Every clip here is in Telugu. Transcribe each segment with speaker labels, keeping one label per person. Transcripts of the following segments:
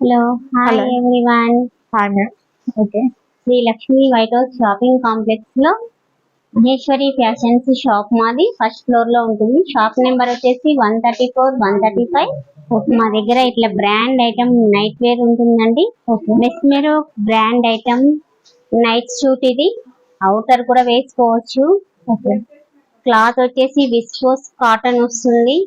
Speaker 1: Hello hi. Everyone
Speaker 2: hi ma'am okay
Speaker 1: Shri Lakshmi white house shopping కాంప్లెక్స్లో మహేశ్వరి ఫ్యాషన్స్ షాప్ మాది. ఫస్ట్ ఫ్లోర్లో ఉంటుంది. షాప్ నెంబర్ వచ్చేసి one thirty four one thirty five. మా దగ్గర ఇట్లా బ్రాండ్ ఐటమ్ నైట్ వేర్ ఉంటుందండి. Mesmero brand item night suit ఇది. అవుటర్ కూడా వేసుకోవచ్చు. క్లాత్ వచ్చేసి విస్కోస్ కాటన్ వస్తుంది.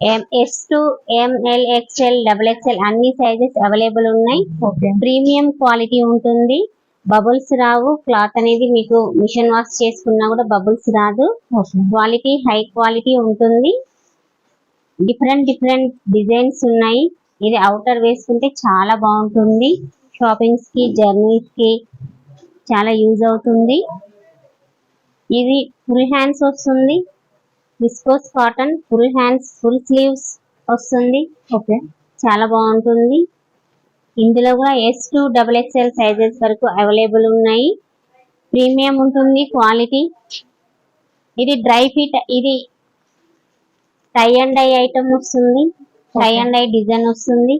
Speaker 1: S to M L XL double XL అన్ని సైజెస్ అవైలబుల్ ఉన్నాయి.
Speaker 2: ఓకే
Speaker 1: ప్రీమియం క్వాలిటీ ఉంటుంది. బబుల్స్ రావు. క్లాత్ అనేది మీకు మిషన్ వాష్ చేసుకున్నా కూడా బబుల్స్ రాదు. క్వాలిటీ హై క్వాలిటీ ఉంటుంది. డిఫరెంట్ డిఫరెంట్ డిజైన్స్ ఉన్నాయి. ఇది అవుటర్ వేసుకుంటే చాలా బాగుంటుంది. షాపింగ్స్కి జర్నీస్కి చాలా యూజ్ అవుతుంది. ఇది ఫుల్ హ్యాండ్స్ వస్తుంది viscose cotton full hands full sleeves వస్తుంది.
Speaker 2: ఓకే.
Speaker 1: చాలా బాగుంటుంది. ఇందులో కూడా S to double XL sizes వరకు అవైలబుల్ ఉన్నాయి. ప్రీమియం ఉంటుంది క్వాలిటీ. ఇది డ్రై ఫిట్ ఇది టై అండ్ ఐ ఐటమ్ వస్తుంది. టై అండ్ ఐ డిజైన్ వస్తుంది.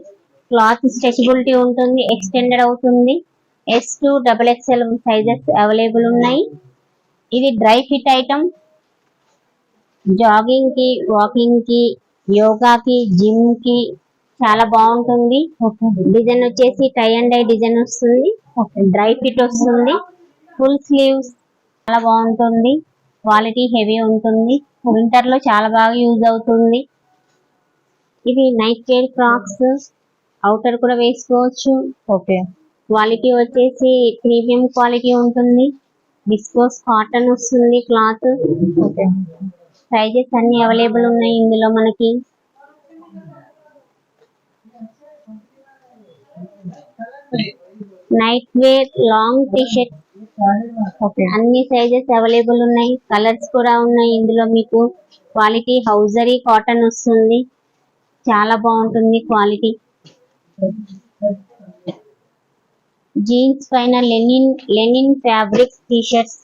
Speaker 1: క్లాత్ స్ట్రెచబిలిటీ ఉంటుంది ఎక్స్టెండెడ్ అవుతుంది. S to double XL sizes available ఉన్నాయి. ఇది డ్రై ఫిట్ ఐటమ్. జాగింగ్కి వాకింగ్కి యోగాకి జిమ్కి చాలా బాగుంటుంది. డిజైన్ వచ్చేసి టై అండ్ డై డిజైన్ వస్తుంది. డ్రై ఫిట్ వస్తుంది. ఫుల్ స్లీవ్స్ చాలా బాగుంటుంది. క్వాలిటీ హెవీ ఉంటుంది. వింటర్లో చాలా బాగా యూజ్ అవుతుంది. ఇది నైట్ వేర్ ఫ్రాక్స్ అవుటర్ కూడా వేసుకోవచ్చు.
Speaker 2: ఓకే.
Speaker 1: క్వాలిటీ వచ్చేసి ప్రీమియం క్వాలిటీ ఉంటుంది. విస్కోస్ కాటన్ వస్తుంది క్లాత్.
Speaker 2: ఓకే.
Speaker 1: సైజెస్ అన్ని అవైలబుల్ ఉన్నాయి ఇందులో మనకి. Night wear long T shirt
Speaker 2: okay
Speaker 1: అన్ని సైజెస్ అవైలబుల్ ఉన్నాయి. కలర్స్ కూడా ఉన్నాయి ఇందులో మీకు. క్వాలిటీ హౌజరీ కాటన్ వస్తుంది. చాలా బాగుంటుంది క్వాలిటీ జీన్స్ పైన linen linen fabric T shirts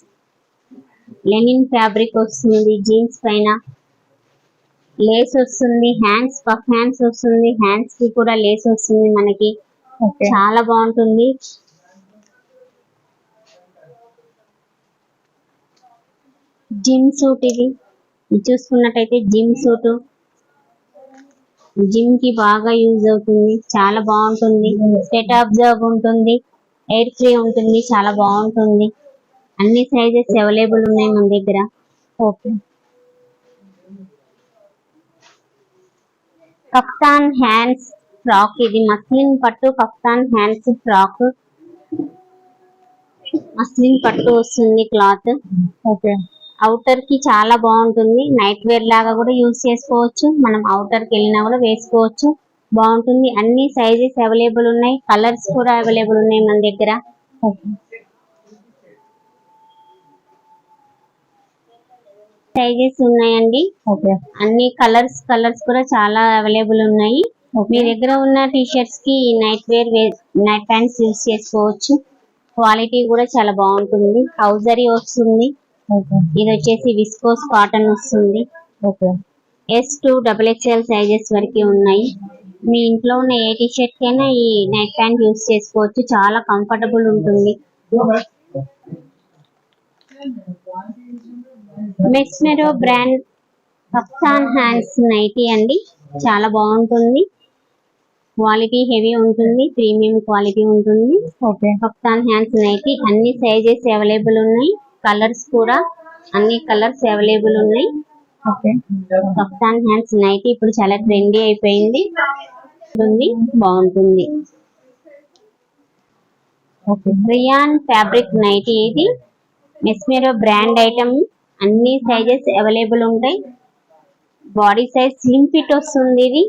Speaker 1: linen fabric వస్తుంది జీన్స్ పైన లేస్ వస్తుంది హ్యాండ్స్ పఫ్ హ్యాండ్స్ వస్తుంది హ్యాండ్స్కి కూడా లేస్ వస్తుంది మనకి. చాలా బాగుంటుంది. జిమ్ సూట్ ఇది. చూసుకున్నట్టయితే జిమ్ సూట్. జిమ్కి బాగా యూజ్ అవుతుంది. చాలా బాగుంటుంది. స్టెట్ అబ్జర్వ్ ఉంటుంది. ఎయిర్ ఫ్రీ ఉంటుంది. చాలా బాగుంటుంది. అన్ని సైజెస్ అవైలబుల్ ఉన్నాయి మన దగ్గర.
Speaker 2: ఓకే.
Speaker 1: కఫ్తాన్ హ్యాండ్స్ ఫ్రాక్ ఇది మస్లిన్ పట్టు కఫ్తాన్ హ్యాండ్స్ ఫ్రాక్ మస్లిన్ పట్టు వస్తుంది క్లాత్
Speaker 2: ఓకే.
Speaker 1: అవుటర్కి చాలా బాగుంటుంది. నైట్ వేర్ లాగా కూడా యూజ్ చేసుకోవచ్చు. మనం అవుటర్కి వెళ్ళినా కూడా వేసుకోవచ్చు. బాగుంటుంది. అన్ని సైజెస్ అవైలబుల్ ఉన్నాయి. కలర్స్ కూడా అవైలబుల్ ఉన్నాయి మన దగ్గర.
Speaker 2: ఓకే.
Speaker 1: సైజెస్ ఉన్నాయండి.
Speaker 2: ఓకే.
Speaker 1: అన్ని కలర్స్ కలర్స్ కూడా చాలా అవైలబుల్ ఉన్నాయి. మీ దగ్గర ఉన్న T షర్ట్స్కి night wear night pants use చేసుకోవచ్చు. క్వాలిటీ కూడా చాలా బాగుంటుంది. హౌజరీ వస్తుంది ఇది వచ్చేసి విస్కోస్ కాటన్ వస్తుంది.
Speaker 2: Okay.
Speaker 1: S to double XL sizes వరకు ఉన్నాయి. మీ ఇంట్లో ఉన్న ఏ టీ షర్ట్ కైనా ఈ నైట్ ప్యాంట్ యూస్ చేసుకోవచ్చు. చాలా కంఫర్టబుల్ ఉంటుంది. Mesmero brand kaftan hands nighty అండి. చాలా బాగుంటుంది. క్వాలిటీ హెవీ ఉంటుంది. ప్రీమియం క్వాలిటీ ఉంటుంది.
Speaker 2: ఓకే.
Speaker 1: కప్తాన్ హ్యాండ్స్ నైటీ అన్ని సైజెస్ అవైలబుల్ ఉన్నాయి. కలర్స్ కూడా అన్ని కలర్స్ అవైలబుల్ ఉన్నాయి. కప్తాన్ హ్యాండ్స్ నైటీ ఇప్పుడు చాలా ట్రెండీ అయిపోయింది. ఉంది. బాగుంటుంది.
Speaker 2: ఓకే.
Speaker 1: రియాన్ ఫ్యాబ్రిక్ నైటీ ఇది. Mesmero brand item. అన్ని సైజెస్ అవైలబుల్ ఉంటాయి. బాడీ సైజ్ స్లిమ్ ఫిట్ వస్తుంది ఇది.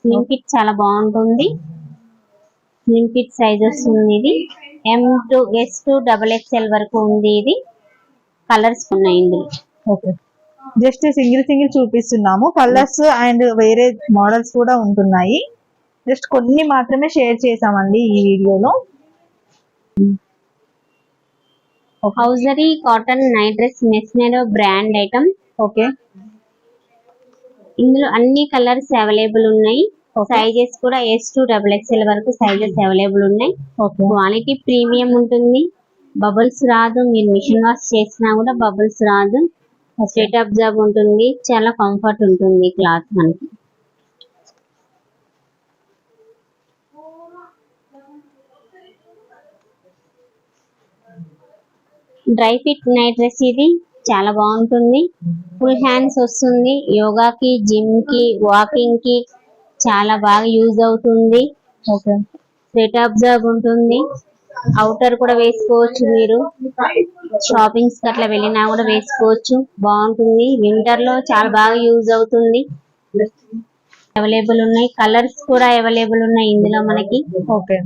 Speaker 1: స్లిమ్ ఫిట్ చాలా బాగుంటుంది. స్లిమ్ ఫిట్ సైజ్ వస్తుంది ఇది. M to S to double XL వరకు ఉంది ఇది. కలర్స్ ఉన్నాయి ఇందులో.
Speaker 2: ఓకే జస్ట్ సింగిల్ సింగిల్ చూపిస్తున్నాము. కలర్స్ అండ్ వేరే మోడల్స్ కూడా ఉంటున్నాయి. జస్ట్ కొన్ని మాత్రమే షేర్ చేసామండి ఈ వీడియోలో.
Speaker 1: Hosiery cotton night dress Mesmero brand item.
Speaker 2: Okay.
Speaker 1: ఇందులో అన్ని కలర్స్ అవైలబుల్ ఉన్నాయి. సైజెస్ కూడా ఎస్ టూ డబుల్ ఎక్స్ఎల్ వరకు సైజెస్ అవైలబుల్ ఉన్నాయి. క్వాలిటీ ప్రీమియం ఉంటుంది. బబుల్స్ రాదు. మీరు మిషన్ వాష్ చేసినా కూడా బబుల్స్ రాదు. స్ట్రెట్ అబ్జర్వ్ ఉంటుంది. చాలా కంఫర్ట్ ఉంటుంది క్లాత్ మనకి. డ్రై ఫిట్ నైట్ డ్రెస్ ఇది. చాలా బాగుంటుంది. ఫుల్ హ్యాండ్స్ వస్తుంది. యోగాకి జిమ్కి వాకింగ్కి చాలా బాగా యూజ్ అవుతుంది. స్ట్రెట్ అబ్జర్వ్ ఉంటుంది. అవుటర్ కూడా వేసుకోవచ్చు మీరు. షాపింగ్స్ అట్లా వెళ్ళినా కూడా వేసుకోవచ్చు. బాగుంటుంది. వింటర్లో చాలా బాగా యూజ్ అవుతుంది. అవైలబుల్ ఉన్నాయి. కలర్స్ కూడా అవైలబుల్ ఉన్నాయి ఇందులో మనకి.
Speaker 2: ఓకే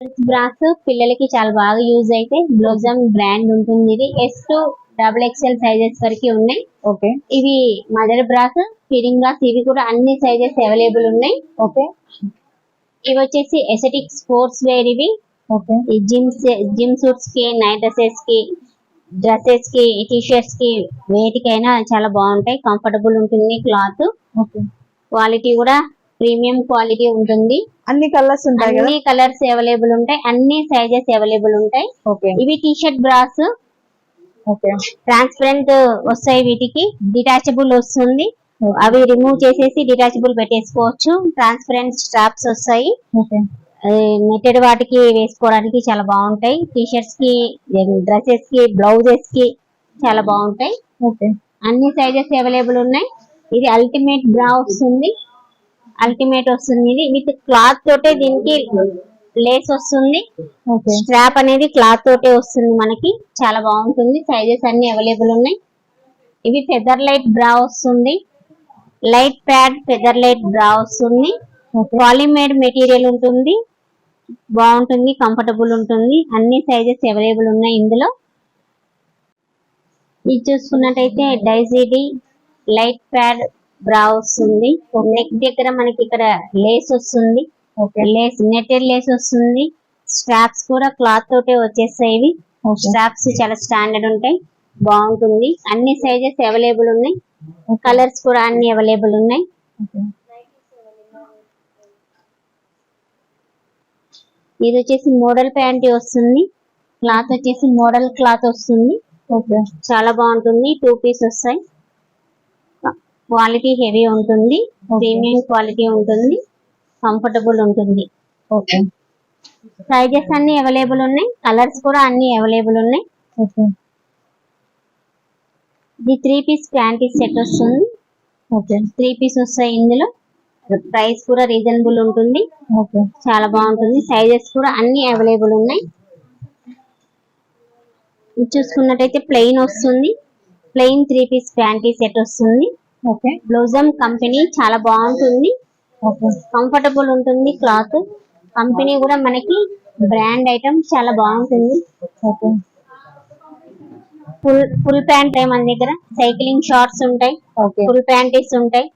Speaker 1: బ్రాస్ పిల్లలకి చాలా బాగా యూజ్ అయితే బ్లౌజమ్ బ్రాండ్ ఉంటుంది ఇది. S to double XL sizes వరకు ఉన్నాయి.
Speaker 2: ఓకే.
Speaker 1: ఇవి మదర్ బ్రాస్ ఫిడింగ్ బ్రాస్ ఇవి కూడా అన్ని సైజెస్ అవైలబుల్ ఉన్నాయి.
Speaker 2: ఓకే.
Speaker 1: ఇవి వచ్చేసి ఎసెటిక్ స్పోర్ట్స్ వేర్ ఇవి.
Speaker 2: ఓకే.
Speaker 1: ఈ జిమ్ జిమ్ సూట్స్కి నైట్ డ్రెస్సెస్కి డ్రెస్సెస్కి టీ షర్ట్స్కి వేటికైనా చాలా బాగుంటాయి. కంఫర్టబుల్ ఉంటుంది క్లాత్
Speaker 2: ఓకే.
Speaker 1: క్వాలిటీ కూడా ప్రీమియం క్వాలిటీ ఉంటుంది.
Speaker 2: అన్ని కలర్స్ ఉంటాయి
Speaker 1: అన్ని కలర్స్ అవైలబుల్ ఉంటాయి. అన్ని సైజెస్ అవైలబుల్ ఉంటాయి.
Speaker 2: ఓకే.
Speaker 1: ఇవి T shirt bras.
Speaker 2: Okay.
Speaker 1: Transparent వస్తాయి వీటికి. డిటాచబుల్ వస్తుంది. అవి రిమూవ్ చేసేసి డిటాచబుల్ పెట్టేసుకోవచ్చు. ట్రాన్స్పరెంట్ స్ట్రాప్స్ వస్తాయి. నెట్టెడ్ వాటికి వేసుకోవడానికి చాలా బాగుంటాయి. టీ షర్ట్స్కి డ్రెస్సెస్కి బ్లౌజెస్కి చాలా బాగుంటాయి.
Speaker 2: ఓకే.
Speaker 1: అన్ని సైజెస్ అవైలబుల్ ఉన్నాయి. ఇది అల్టిమేట్ బ్రా వస్తుంది. అల్టిమేట్ వస్తుంది. ఇది విత్ క్లాత్ తోటే దీనికి లేస్ వస్తుంది. స్ట్రాప్ అనేది క్లాత్ తోటే వస్తుంది మనకి. చాలా బాగుంటుంది. సైజెస్ అన్ని అవైలబుల్ ఉన్నాయి. ఇవి ఫెదర్ లైట్ బ్రా వస్తుంది. లైట్ ప్యాడ్ ఫెదర్ లైట్ బ్రా వస్తుంది. పాలిమేడ్ మెటీరియల్ ఉంటుంది. బాగుంటుంది కంఫర్టబుల్ ఉంటుంది. అన్ని సైజెస్ అవైలబుల్ ఉన్నాయి ఇందులో. ఇది చూసుకున్నట్టయితే డైజీడి లైట్ ప్యాడ్ బ్రా వస్తుంది. నెక్ దగ్గర మనకి ఇక్కడ లేస్ వస్తుంది.
Speaker 2: ఓకే
Speaker 1: లేస్ నెట్టెడ్ లేస్ వస్తుంది. స్ట్రాప్స్ కూడా క్లాత్ తోటే వచ్చేస్తాయి ఇవి. స్ట్రాప్స్ చాలా స్టాండర్డ్ ఉంటాయి. బాగుంటుంది. అన్ని సైజెస్ అవైలబుల్ ఉన్నాయి. కలర్స్ కూడా అన్ని అవైలబుల్ ఉన్నాయి. ఇది వచ్చేసి మోడల్ ప్యాంటీ వస్తుంది. క్లాత్ వచ్చేసి మోడల్ క్లాత్ వస్తుంది. చాలా బాగుంటుంది. టూ పీస్ వస్తాయి. క్వాలిటీ హెవీ ఉంటుంది ప్రీమియం క్వాలిటీ ఉంటుంది కంఫర్టబుల్ ఉంటుంది.
Speaker 2: ఓకే.
Speaker 1: సైజెస్ అన్ని అవైలబుల్ ఉన్నాయి కలర్స్ కూడా అన్ని అవైలబుల్ ఉన్నాయి. ఇది త్రీ పీస్ ప్యాంటీ సెట్ వస్తుంది.
Speaker 2: ఓకే.
Speaker 1: త్రీ పీస్ వస్తాయి ఇందులో. ప్రైస్ కూడా రీజనబుల్ ఉంటుంది. చాలా బాగుంటుంది. సైజెస్ కూడా అన్ని అవైలబుల్ ఉన్నాయి. చూసుకున్నట్టయితే ప్లెయిన్ వస్తుంది. Plain three piece panty set వస్తుంది.
Speaker 2: ఓకే.
Speaker 1: బ్లౌజమ్ కంపెనీ చాలా బాగుంటుంది.
Speaker 2: ఓకే.
Speaker 1: కంఫర్టబుల్ ఉంటుంది క్లాత్. కంపెనీ కూడా మనకి బ్రాండ్ ఐటమ్ చాలా బాగుంటుంది. ఫుల్ ఫుల్ ప్యాంట్ మన దగ్గర? సైక్లింగ్ షార్ట్స్ ఉంటాయి. ఫుల్ ప్యాంటీస్ ఉంటాయి.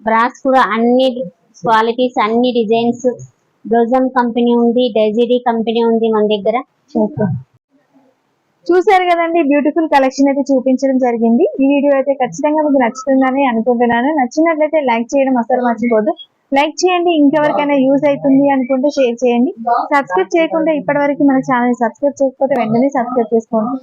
Speaker 1: బ్రాస్ కూడా అన్ని క్వాలిటీస్ అన్ని డిజైన్స్. బ్లౌజమ్ కంపెనీ ఉంది డెజిడీ కంపెనీ ఉంది మన దగ్గర.
Speaker 2: చూశారు చూసారు కదండి బ్యూటిఫుల్ కలెక్షన్ అయితే చూపించడం జరిగింది. ఈ వీడియో అయితే ఖచ్చితంగా మీకు నచ్చుతుందని అనుకుంటున్నాను. నచ్చినట్లయితే లైక్ చేయడం అసలు మర్చిపోదు. లైక్ చేయండి ఇంకెవరికైనా యూజ్ అవుతుంది అనుకుంటే షేర్ చేయండి. సబ్స్క్రైబ్ చేయకుండా ఇప్పటి వరకు మన ఛానల్ సబ్స్క్రైబ్ చేయకపోతే వెంటనే సబ్స్క్రైబ్ చేసుకోండి.